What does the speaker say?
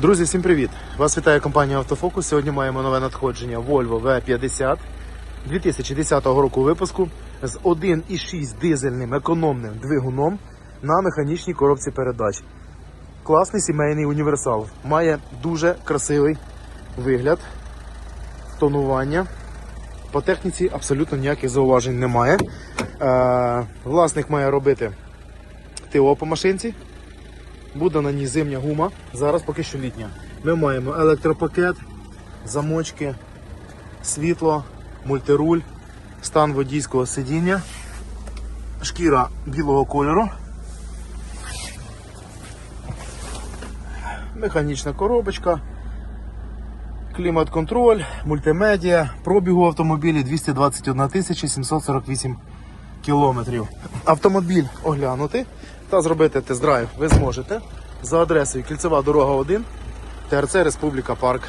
Друзі, всім привіт! Вас вітає компанія Автофокус. Сьогодні маємо нове надходження Volvo V50 2010 року випуску з 1,6 дизельним економним двигуном на механічній коробці передач. Класний сімейний універсал. Має дуже красивий вигляд, тонування. По техніці абсолютно ніяких зауважень немає. Е, власник має робити ТО по машинці. Буде на ній зимня гума, зараз поки що літня. Ми маємо електропакет, замочки, світло, мультируль, стан водійського сидіння, шкіра білого кольору, механічна коробочка, клімат-контроль, мультимедіа, пробігу автомобілі 221 748 кілометрів. Автомобіль оглянути та зробити тест-драйв ви зможете за адресою Кільцева дорога 1, ТРЦ Республіка Парк.